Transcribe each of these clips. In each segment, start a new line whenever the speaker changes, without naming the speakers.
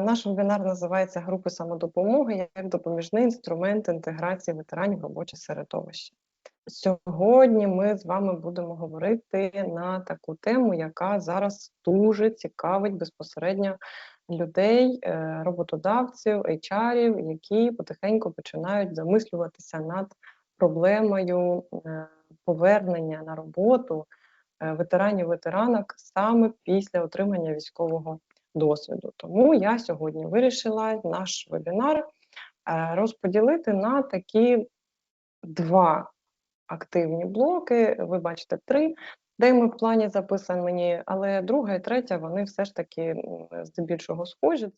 Наш вебінар називається Групи самодопомоги як допоміжний інструмент інтеграції ветеранів в робоче середовище. Сьогодні ми з вами будемо говорити на таку тему, яка зараз дуже цікавить безпосередньо людей, е, роботодавців, HR-ів, які потихеньку починають замислюватися над проблемою е, повернення на роботу е, ветеранів-ветеранок саме після отримання військового досвіду. Тому я сьогодні вирішила наш вебінар е, розподілити на такі два активні блоки. Ви бачите три, де ми в плані записані, але друга і третя вони все ж таки здебільшого схожі.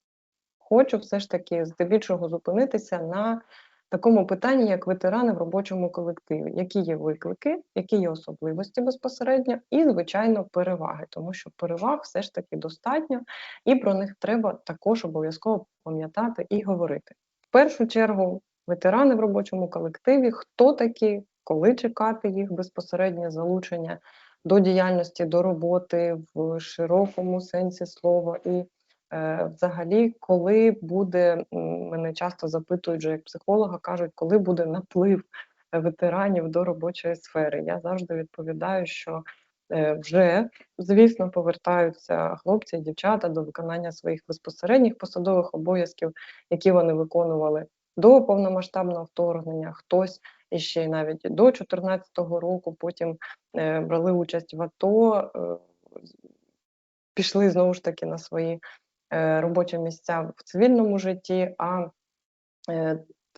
Хочу все ж таки здебільшого зупинитися на такому питанні, як ветерани в робочому колективі, які є виклики, які є особливості безпосередньо, і, звичайно, переваги, тому що переваг все ж таки достатньо, і про них треба також обов'язково пам'ятати і говорити. В першу чергу, ветерани в робочому колективі, хто такі, коли чекати їх безпосереднє залучення до діяльності, до роботи в широкому сенсі слова. і взагалі, коли буде, мене часто запитують, вже як психолога, кажуть, коли буде наплив ветеранів до робочої сфери. Я завжди відповідаю, що е, вже, звісно, повертаються хлопці і дівчата до виконання своїх безпосередніх посадових обов'язків, які вони виконували до повномасштабного вторгнення, хтось іще навіть до 2014 року, потім е, брали участь в АТО, пішли знову ж таки на свої Е, робочі місця в цивільному житті, а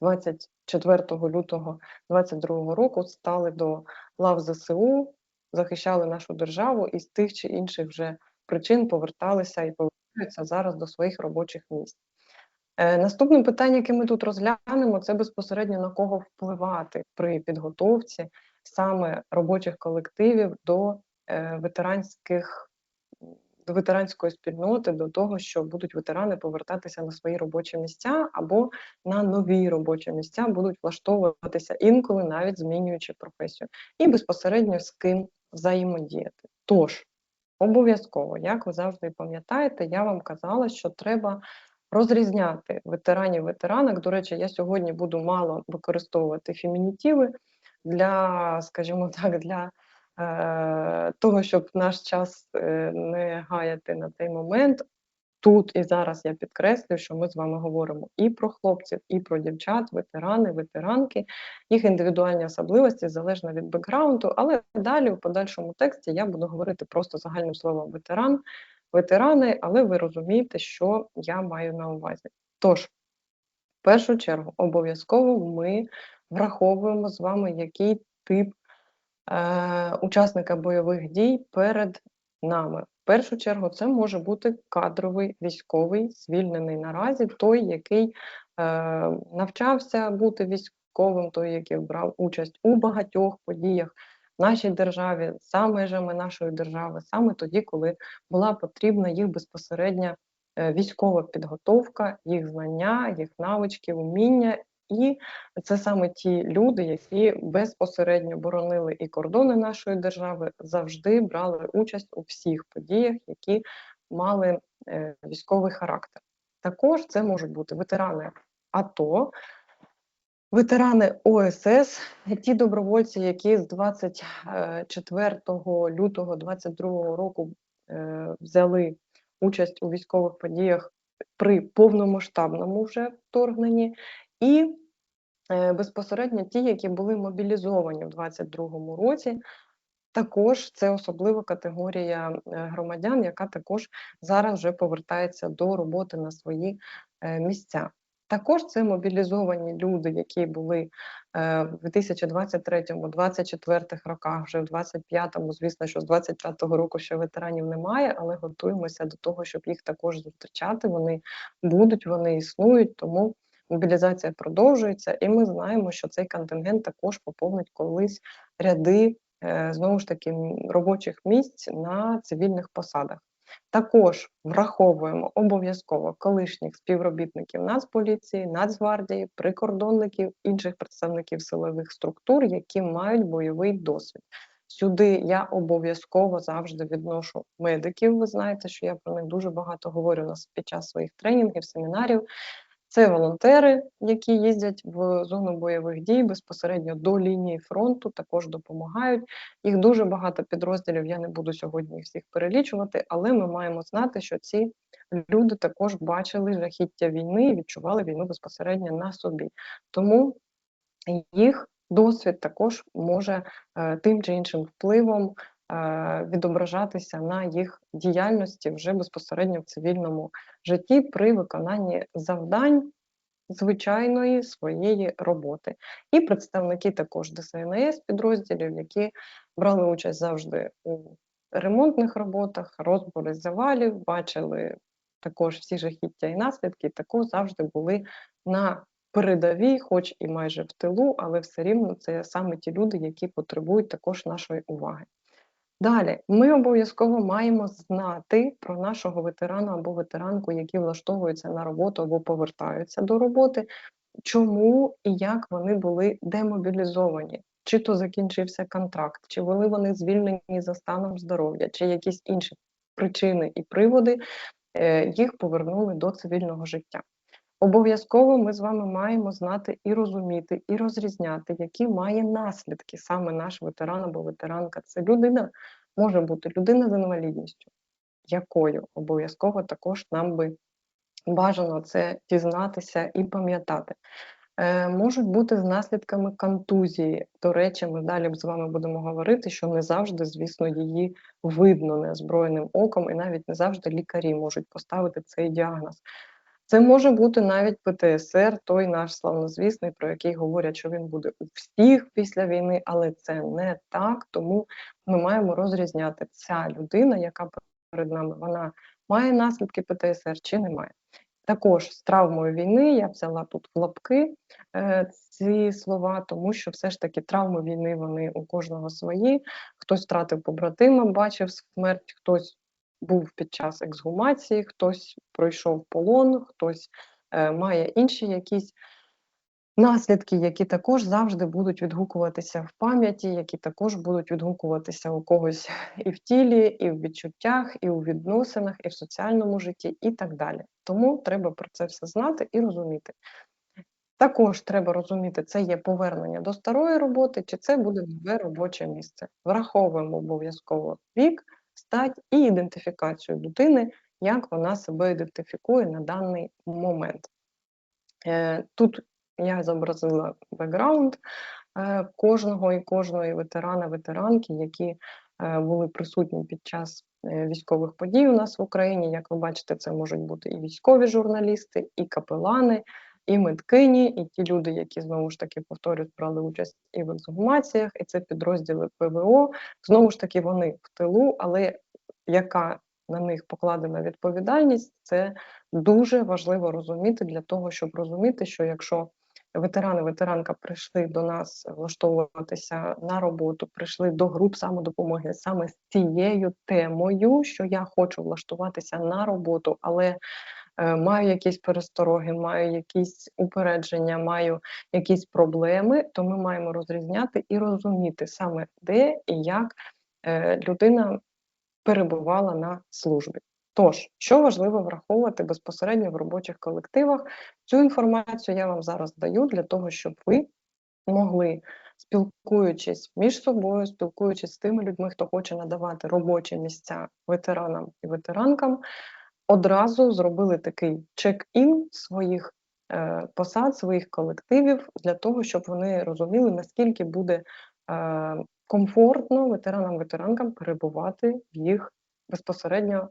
24 е, лютого 2022 року стали до лав ЗСУ, захищали нашу державу і з тих чи інших вже причин поверталися і повертаються зараз до своїх робочих місць. Е, наступне питання, яке ми тут розглянемо, це безпосередньо на кого впливати при підготовці саме робочих колективів до ветеранських до ветеранської спільноти, до того, що будуть ветерани повертатися на свої робочі місця або на нові робочі місця будуть влаштовуватися інколи, навіть змінюючи професію, і безпосередньо з ким взаємодіяти. Тож, обов'язково, як ви завжди пам'ятаєте, я вам казала, що треба. Розрізняти ветеранів ветеранок. До речі, я сьогодні буду мало використовувати фемінітиви для, скажімо так, для того, щоб наш час е, не гаяти на цей момент. Тут і зараз я підкреслюю, що ми з вами говоримо і про хлопців, і про дівчат, ветерани, ветеранки, їх індивідуальні особливості залежно від бекграунду, але далі в подальшому тексті я буду говорити просто загальним словом ветеран, ветерани, але ви розумієте, що я маю на увазі. Тож, в першу чергу, обов'язково ми враховуємо з вами, який тип Е, учасника бойових дій перед нами. В першу чергу це може бути кадровий військовий, звільнений наразі, той, який е, навчався бути військовим, той, який брав участь у багатьох подіях в нашій державі, за межами нашої держави, саме тоді, коли була потрібна їх безпосередня е, військова підготовка, їх знання, їх навички, уміння і це саме ті люди, які безпосередньо боронили і кордони нашої держави, завжди брали участь у всіх подіях, які мали е, військовий характер. Також це можуть бути ветерани АТО, ветерани ОСС, ті добровольці, які з 24 лютого 2022 року е, взяли участь у військових подіях при повномасштабному вже вторгненні, і е, безпосередньо ті, які були мобілізовані в 2022 році, також це особлива категорія е, громадян, яка також зараз вже повертається до роботи на свої е, місця. Також це мобілізовані люди, які були в 2023-2024 роках, вже в 25-му, звісно, що з 25-го року ще ветеранів немає, але готуємося до того, щоб їх також зустрічати. Вони будуть, вони існують, тому мобілізація продовжується, і ми знаємо, що цей контингент також поповнить колись ряди е, знову ж таки робочих місць на цивільних посадах. Також враховуємо обов'язково колишніх співробітників Нацполіції, Нацгвардії, прикордонників, інших представників силових структур, які мають бойовий досвід. Сюди я обов'язково завжди відношу медиків. Ви знаєте, що я про них дуже багато говорю нас під час своїх тренінгів, семінарів. Це волонтери, які їздять в зону бойових дій безпосередньо до лінії фронту, також допомагають. Їх дуже багато підрозділів. Я не буду сьогодні всіх перелічувати, але ми маємо знати, що ці люди також бачили жахіття війни і відчували війну безпосередньо на собі. Тому їх досвід також може е, тим чи іншим впливом відображатися на їх діяльності вже безпосередньо в цивільному житті при виконанні завдань звичайної своєї роботи. І представники також ДСНС підрозділів, які брали участь завжди у ремонтних роботах, розбори завалів, бачили також всі жахіття і наслідки, також завжди були на передовій, хоч і майже в тилу, але все рівно це саме ті люди, які потребують також нашої уваги. Далі, ми обов'язково маємо знати про нашого ветерана або ветеранку, які влаштовуються на роботу або повертаються до роботи, чому і як вони були демобілізовані. Чи то закінчився контракт, чи були вони звільнені за станом здоров'я, чи якісь інші причини і приводи е, їх повернули до цивільного життя. Обов'язково ми з вами маємо знати і розуміти, і розрізняти, які має наслідки саме наш ветеран або ветеранка. Це людина може бути людина з інвалідністю, якою обов'язково також нам би бажано це дізнатися і пам'ятати. Е, Можуть бути з наслідками контузії. До речі, ми далі з вами будемо говорити, що не завжди, звісно, її видно неозброєним оком, і навіть не завжди лікарі можуть поставити цей діагноз. Це може бути навіть ПТСР, той наш славнозвісний, про який говорять, що він буде у всіх після війни, але це не так. Тому ми маємо розрізняти ця людина, яка перед нами вона має наслідки ПТСР чи не має. Також з травмою війни я взяла тут в лапки е, ці слова, тому що все ж таки травми війни вони у кожного свої. Хтось втратив побратима, бачив смерть, хтось був під час ексгумації, хтось пройшов полон, хтось е, має інші якісь наслідки, які також завжди будуть відгукуватися в пам'яті, які також будуть відгукуватися у когось і в тілі, і в відчуттях, і у відносинах, і в соціальному житті, і так далі. Тому треба про це все знати і розуміти. Також треба розуміти, це є повернення до старої роботи, чи це буде нове робоче місце. Враховуємо обов'язково вік, стать і ідентифікацію людини, як вона себе ідентифікує на даний момент. Е, тут я зобразила бекграунд е, кожного і кожної ветерана, ветеранки, які е, були присутні під час військових подій у нас в Україні. Як ви бачите, це можуть бути і військові журналісти, і капелани, і медкині, і ті люди, які знову ж таки повторюють, брали участь і в ексгумаціях, і це підрозділи ПВО. Знову ж таки, вони в тилу, але яка на них покладена відповідальність, це дуже важливо розуміти для того, щоб розуміти, що якщо ветерани, ветеранка прийшли до нас влаштовуватися на роботу, прийшли до груп самодопомоги саме з цією темою, що я хочу влаштуватися на роботу, але маю якісь перестороги, маю якісь упередження, маю якісь проблеми, то ми маємо розрізняти і розуміти саме де і як е, людина перебувала на службі. Тож, що важливо враховувати безпосередньо в робочих колективах, цю інформацію я вам зараз даю для того, щоб ви могли, спілкуючись між собою, спілкуючись з тими людьми, хто хоче надавати робочі місця ветеранам і ветеранкам, одразу зробили такий чек-ін своїх е, посад, своїх колективів для того, щоб вони розуміли, наскільки буде е, комфортно ветеранам-ветеранкам перебувати в їх безпосередньо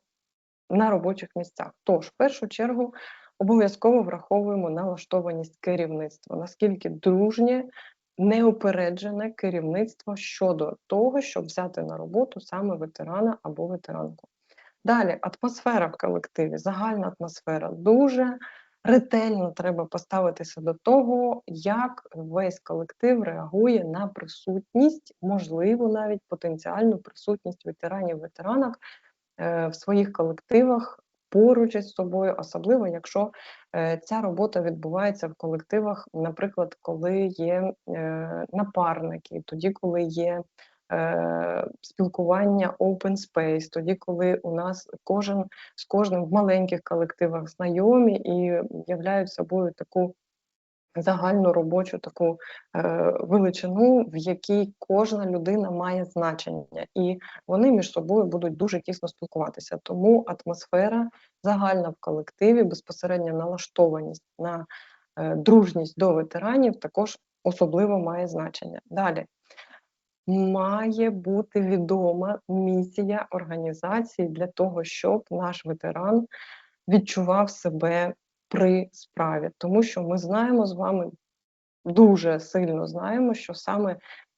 на робочих місцях. Тож, в першу чергу, обов'язково враховуємо налаштованість керівництва, наскільки дружнє. Неупереджене керівництво щодо того, щоб взяти на роботу саме ветерана або ветеранку. Далі атмосфера в колективі, загальна атмосфера. Дуже ретельно треба поставитися до того, як весь колектив реагує на присутність, можливо, навіть потенціальну присутність ветеранів, ветеранок е, в своїх колективах поруч із собою, особливо якщо е, ця робота відбувається в колективах, наприклад, коли є е, напарники, тоді, коли є спілкування open space, тоді, коли у нас кожен з кожним в маленьких колективах знайомі і являють собою таку загальну робочу таку е, величину, в якій кожна людина має значення, і вони між собою будуть дуже тісно спілкуватися. Тому атмосфера загальна в колективі, безпосередня налаштованість на е, дружність до ветеранів також особливо має значення. Далі. Має бути відома місія організації для того, щоб наш ветеран відчував себе при справі, тому що ми знаємо з вами дуже сильно знаємо, що саме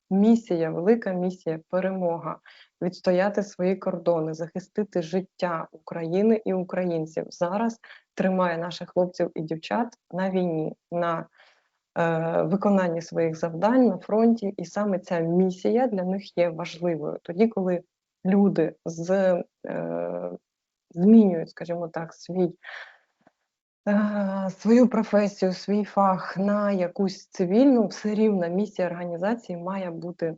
місія, велика місія, перемога, відстояти свої кордони, захистити життя України і українців зараз тримає наших хлопців і дівчат на війні, на виконанні своїх завдань на фронті, і саме ця місія для них є важливою. Тоді, коли люди з, е, змінюють, скажімо так, свій Е, свою професію, свій фах на якусь цивільну, все рівно місія організації має бути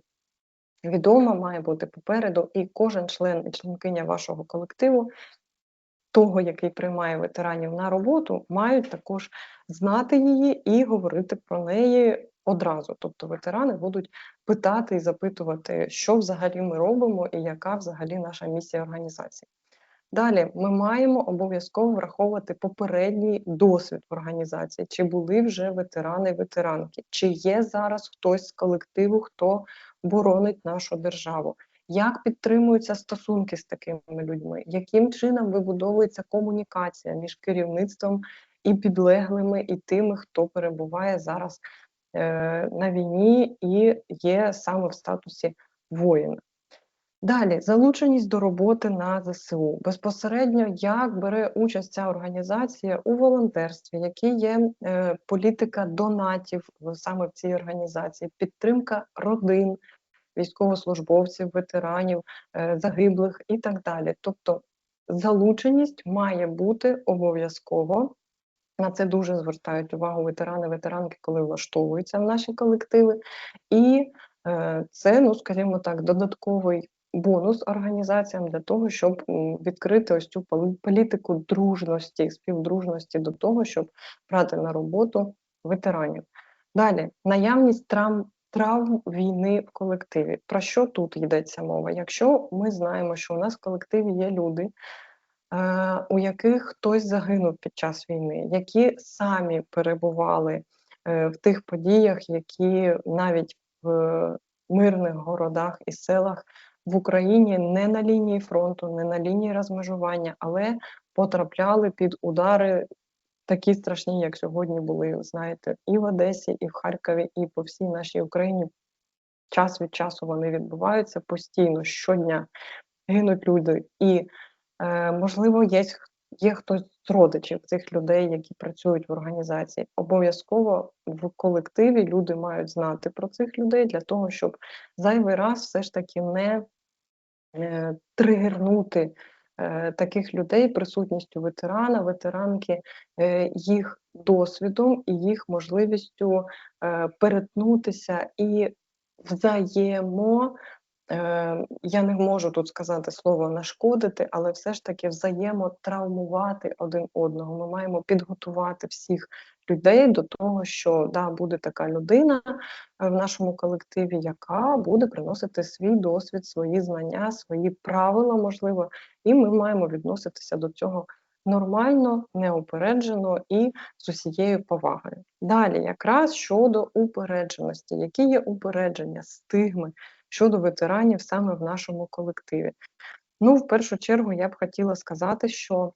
відома, має бути попереду, і кожен член і членкиня вашого колективу, того, який приймає ветеранів на роботу, мають також знати її і говорити про неї одразу. Тобто ветерани будуть питати і запитувати, що взагалі ми робимо, і яка взагалі наша місія організації. Далі ми маємо обов'язково враховувати попередній досвід в організації, чи були вже ветерани-ветеранки, чи є зараз хтось з колективу, хто боронить нашу державу, як підтримуються стосунки з такими людьми, яким чином вибудовується комунікація між керівництвом і підлеглими, і тими, хто перебуває зараз е, на війні і є саме в статусі воїна. Далі залученість до роботи на ЗСУ. Безпосередньо, як бере участь ця організація у волонтерстві, які є е, політика донатів саме в цій організації, підтримка родин, військовослужбовців, ветеранів, е, загиблих і так далі. Тобто залученість має бути обов'язково. На це дуже звертають увагу ветерани, ветеранки, коли влаштовуються в наші колективи. І е, це, ну скажімо так, додатковий бонус організаціям для того, щоб відкрити ось цю політику дружності, співдружності до того, щоб брати на роботу ветеранів. Далі наявність травм. Травм війни в колективі. Про що тут йдеться мова? Якщо ми знаємо, що у нас в колективі є люди, е, у яких хтось загинув під час війни, які самі перебували е, в тих подіях, які навіть в мирних городах і селах в Україні не на лінії фронту, не на лінії розмежування, але потрапляли під удари такі страшні, як сьогодні були, знаєте, і в Одесі, і в Харкові, і по всій нашій Україні. Час від часу вони відбуваються постійно, щодня гинуть люди. І, е, можливо, є є хтось з родичів цих людей, які працюють в організації. Обов'язково в колективі люди мають знати про цих людей для того, щоб зайвий раз все ж таки не е, тригернути таких людей присутністю ветерана, ветеранки, е, їх досвідом і їх можливістю е, перетнутися і взаємо Е, я не можу тут сказати слово нашкодити, але все ж таки взаємотравмувати один одного. Ми маємо підготувати всіх людей до того, що да, буде така людина е, в нашому колективі, яка буде приносити свій досвід, свої знання, свої правила, можливо, і ми маємо відноситися до цього. Нормально, неупереджено і з усією повагою. Далі, якраз щодо упередженості, які є упередження, стигми, щодо ветеранів саме в нашому колективі. Ну, в першу чергу, я б хотіла сказати, що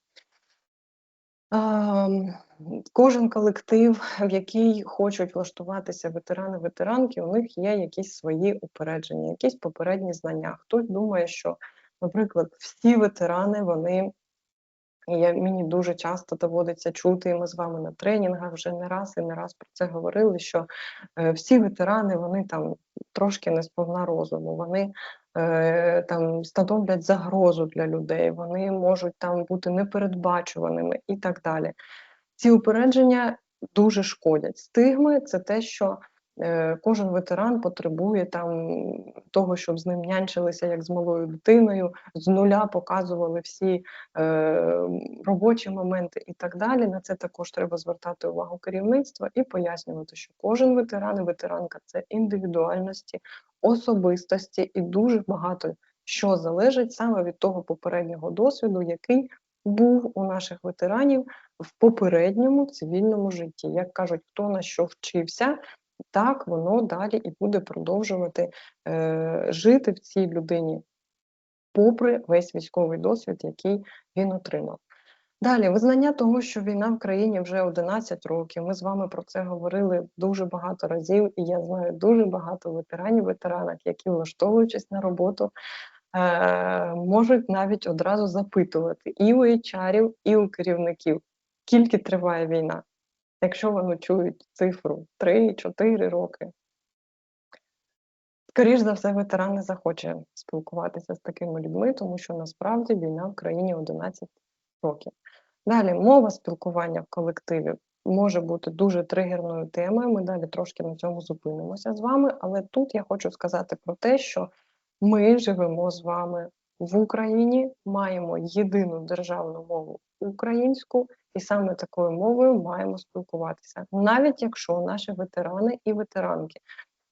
кожен колектив, в який хочуть влаштуватися ветерани-ветеранки, у них є якісь свої упередження, якісь попередні знання. Хтось думає, що, наприклад, всі ветерани вони я, мені дуже часто доводиться чути, і ми з вами на тренінгах вже не раз і не раз про це говорили. Що е, всі ветерани вони там трошки не сповна розуму, вони там становлять загрозу для людей, вони можуть там бути непередбачуваними і так далі. Ці упередження дуже шкодять. Стигми це те, що Е, кожен ветеран потребує там того, щоб з ним нянчилися як з малою дитиною, з нуля показували всі е, робочі моменти і так далі. На це також треба звертати увагу керівництва і пояснювати, що кожен ветеран і ветеранка це індивідуальності, особистості і дуже багато що залежить саме від того попереднього досвіду, який був у наших ветеранів в попередньому цивільному житті. Як кажуть, хто на що вчився, так воно далі і буде продовжувати е, жити в цій людині, попри весь військовий досвід, який він отримав. Далі, визнання того, що війна в країні вже 11 років. Ми з вами про це говорили дуже багато разів, і я знаю дуже багато ветеранів, ветеранок, які влаштовуючись на роботу, е, можуть навіть одразу запитувати і у HR, і у керівників, скільки триває війна якщо вони чують цифру 3-4 роки. Скоріш за все, ветеран не захоче спілкуватися з такими людьми, тому що насправді війна в країні 11 років. Далі мова спілкування в колективі може бути дуже тригерною темою. Ми далі трошки на цьому зупинимося з вами, але тут я хочу сказати про те, що ми живемо з вами в Україні, маємо єдину державну мову українську, і саме такою мовою маємо спілкуватися, навіть якщо наші ветерани і ветеранки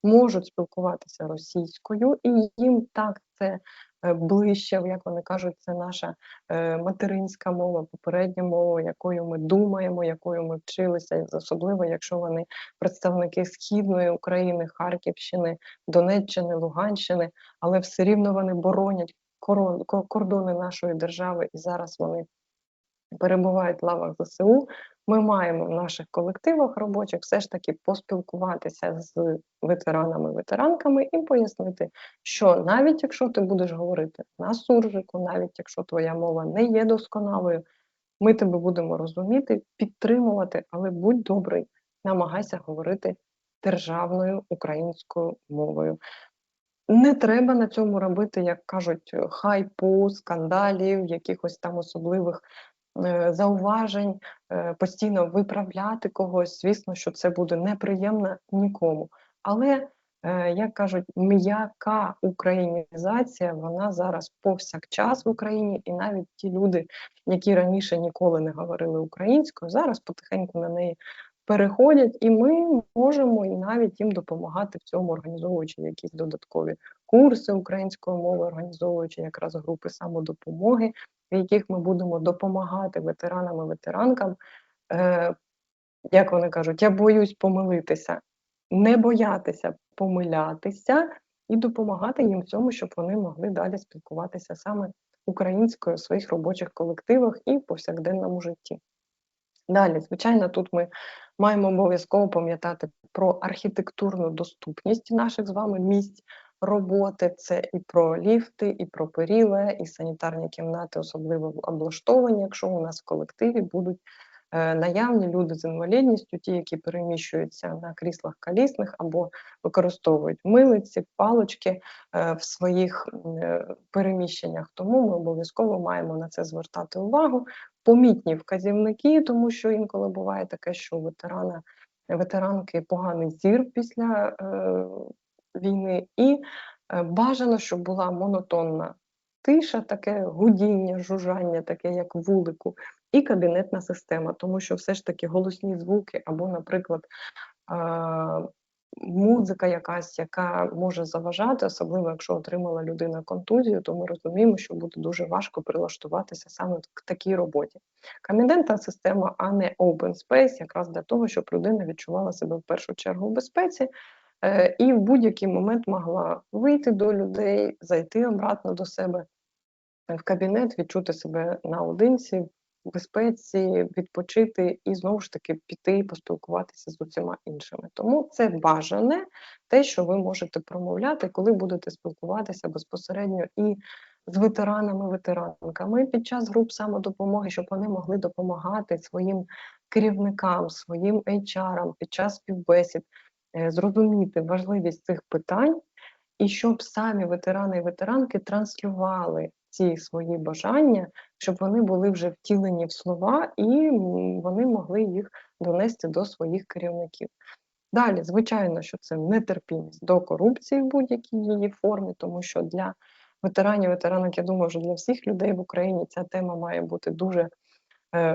можуть спілкуватися російською, і їм так це е, ближче, як вони кажуть, це наша е, материнська мова, попередня мова, якою ми думаємо, якою ми вчилися, особливо якщо вони представники східної України, Харківщини, Донеччини, Луганщини, але все рівно вони боронять кордони нашої держави, і зараз вони перебувають в лавах ЗСУ, ми маємо в наших колективах робочих все ж таки поспілкуватися з ветеранами, ветеранками і пояснити, що навіть якщо ти будеш говорити на суржику, навіть якщо твоя мова не є досконалою, ми тебе будемо розуміти, підтримувати, але будь добрий, намагайся говорити державною українською мовою. Не треба на цьому робити, як кажуть, хайпу, скандалів, якихось там особливих зауважень, е, постійно виправляти когось. Звісно, що це буде неприємно нікому. Але, е, як кажуть, м'яка українізація, вона зараз повсякчас в Україні, і навіть ті люди, які раніше ніколи не говорили українською, зараз потихеньку на неї переходять, і ми можемо і навіть їм допомагати в цьому, організовуючи якісь додаткові курси української мови, організовуючи якраз групи самодопомоги, в яких ми будемо допомагати ветеранам і ветеранкам, е, як вони кажуть, я боюсь помилитися, не боятися помилятися і допомагати їм в цьому, щоб вони могли далі спілкуватися саме українською в своїх робочих колективах і в повсякденному житті. Далі, звичайно, тут ми маємо обов'язково пам'ятати про архітектурну доступність наших з вами місць роботи. Це і про ліфти, і про періле, і санітарні кімнати, особливо облаштовані, якщо у нас в колективі будуть е, наявні люди з інвалідністю, ті, які переміщуються на кріслах колісних або використовують милиці, палочки е, в своїх е, переміщеннях. Тому ми обов'язково маємо на це звертати увагу. Помітні вказівники, тому що інколи буває таке, що у ветерана ветеранки поганий зір після війни, і е, бажано, щоб була монотонна тиша, таке гудіння, жужжання, таке як вулику, і кабінетна система, тому що все ж таки голосні звуки, або, наприклад, музика якась, яка може заважати, особливо якщо отримала людина контузію, то ми розуміємо, що буде дуже важко прилаштуватися саме к такій роботі. Кабінетна система, а не open space, якраз для того, щоб людина відчувала себе в першу чергу в безпеці. Е, і в будь-який момент могла вийти до людей, зайти обратно до себе в кабінет, відчути себе наодинці, в безпеці, відпочити і знову ж таки піти і поспілкуватися з усіма іншими. Тому це бажане те, що ви можете промовляти, коли будете спілкуватися безпосередньо і з ветеранами, ветеранками під час груп самодопомоги, щоб вони могли допомагати своїм керівникам, своїм HR під час співбесід. Е, зрозуміти важливість цих питань, і щоб самі ветерани і ветеранки транслювали ці свої бажання, щоб вони були вже втілені в слова і вони могли їх донести до своїх керівників. Далі, звичайно, що це нетерпімість до корупції в будь-якій її формі, тому що для ветеранів, ветеранок, я думаю, що для всіх людей в Україні ця тема має бути дуже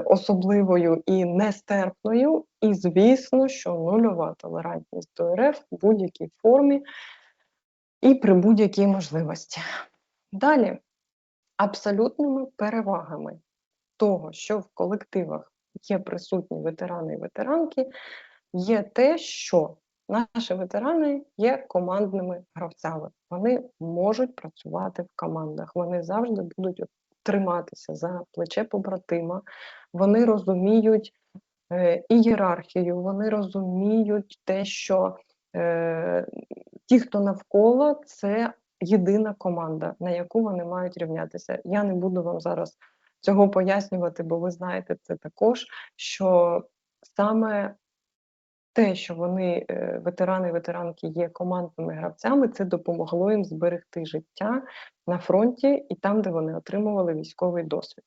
особливою і нестерпною. І, звісно, що нульова толерантність до РФ в будь-якій формі і при будь-якій можливості. Далі, абсолютними перевагами того, що в колективах є присутні ветерани і ветеранки, є те, що наші ветерани є командними гравцями. Вони можуть працювати в командах, вони завжди будуть триматися за плече побратима, вони розуміють е, ієрархію, вони розуміють те, що е, ті, хто навколо, це єдина команда, на яку вони мають рівнятися. Я не буду вам зараз цього пояснювати, бо ви знаєте це також, що саме те, що вони, е, ветерани ветеранки, є командними гравцями, це допомогло їм зберегти життя на фронті і там, де вони отримували військовий досвід.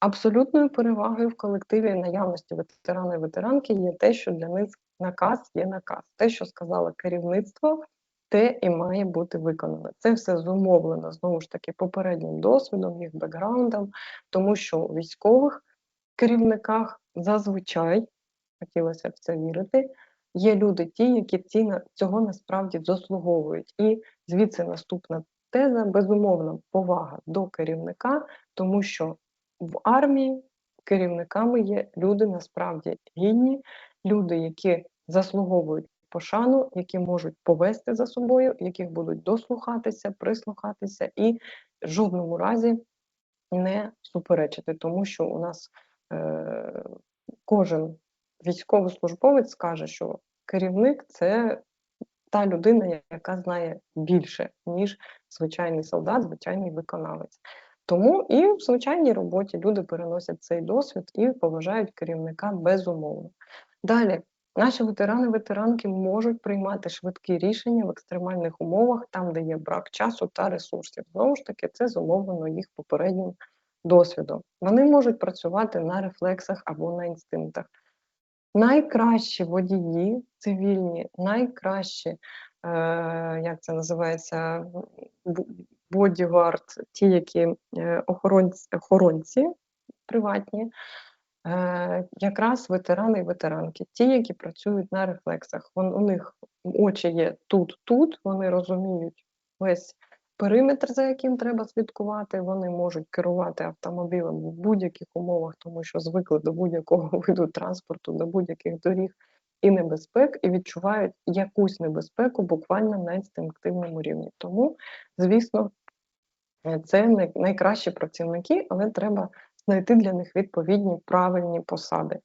Абсолютною перевагою в колективі наявності ветерани і ветеранки є те, що для них наказ є наказ. Те, що сказало керівництво, те і має бути виконано. Це все зумовлено знову ж таки попереднім досвідом, їх бекграундом, тому що у військових керівниках зазвичай хотілося в це вірити. Є люди, ті, які ці цього насправді заслуговують. І звідси наступна теза безумовна повага до керівника, тому що в армії керівниками є люди насправді гідні, люди, які заслуговують пошану, які можуть повести за собою, яких будуть дослухатися, прислухатися і в жодному разі не суперечити, тому що у нас е, кожен військовослужбовець скаже, що керівник це та людина, яка знає більше, ніж звичайний солдат, звичайний виконавець. Тому і в звичайній роботі люди переносять цей досвід і поважають керівника безумовно. Далі, наші ветерани-ветеранки можуть приймати швидкі рішення в екстремальних умовах, там, де є брак часу та ресурсів. Знову ж таки, це зумовлено їх попереднім досвідом. Вони можуть працювати на рефлексах або на інстинктах. Найкращі водії цивільні, найкращі, е, як це називається, бодігард, ті, які е, охоронці, охоронці приватні, е, якраз ветерани і ветеранки, ті, які працюють на рефлексах. Вон, у них очі є тут-тут, вони розуміють весь периметр, за яким треба слідкувати, вони можуть керувати автомобілем в будь-яких умовах, тому що звикли до будь-якого виду транспорту, до будь-яких доріг і небезпек, і відчувають якусь небезпеку буквально на інстинктивному рівні. Тому, звісно, це найкращі працівники, але треба знайти для них відповідні правильні посади.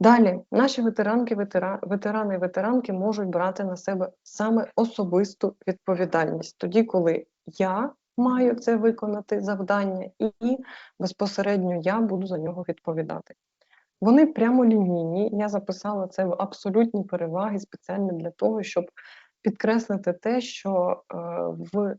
Далі, наші ветеранки, ветера, ветерани і ветеранки можуть брати на себе саме особисту відповідальність, тоді, коли я маю це виконати завдання, і безпосередньо я буду за нього відповідати. Вони прямолінійні, я записала це в абсолютні переваги спеціально для того, щоб підкреслити те, що е, в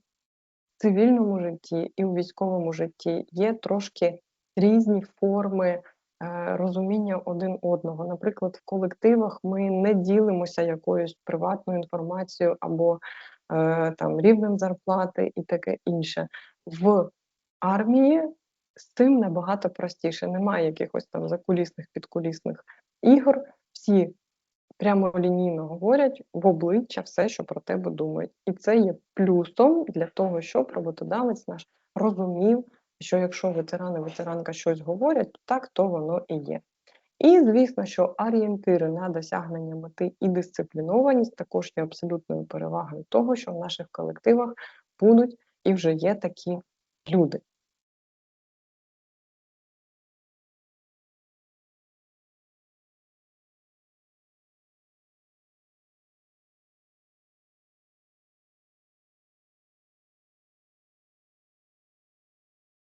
цивільному житті і у військовому житті є трошки різні форми. Е, розуміння один одного. Наприклад, в колективах ми не ділимося якоюсь приватною інформацією або е, там рівнем зарплати і таке інше. В армії з цим набагато простіше. Немає якихось там закулісних підкулісних ігор. Всі прямолінійно говорять в обличчя все, що про тебе думають. І це є плюсом для того, щоб роботодавець наш розумів що якщо ветерани, ветеранка щось говорять, то так то воно і є. І, звісно, що орієнтири на досягнення мети і дисциплінованість також є абсолютною перевагою того, що в наших колективах будуть і вже є такі люди.